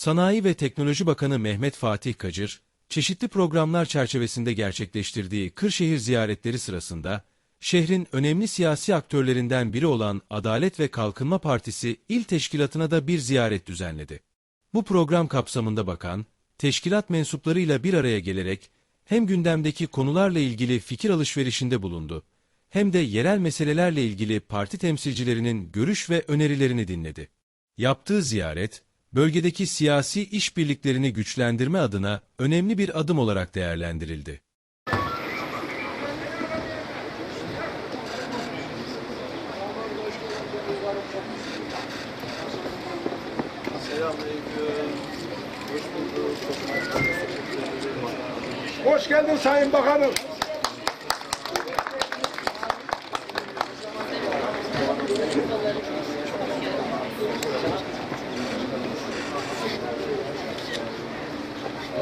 Sanayi ve Teknoloji Bakanı Mehmet Fatih Kacır, çeşitli programlar çerçevesinde gerçekleştirdiği Kırşehir ziyaretleri sırasında, şehrin önemli siyasi aktörlerinden biri olan Adalet ve Kalkınma Partisi il teşkilatına da bir ziyaret düzenledi. Bu program kapsamında bakan, teşkilat mensuplarıyla bir araya gelerek hem gündemdeki konularla ilgili fikir alışverişinde bulundu, hem de yerel meselelerle ilgili parti temsilcilerinin görüş ve önerilerini dinledi. Yaptığı ziyaret, bölgedeki siyasi işbirliklerini güçlendirme adına önemli bir adım olarak değerlendirildi. Hoş geldin Sayın Bakanım.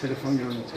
Telefon görüntüsü.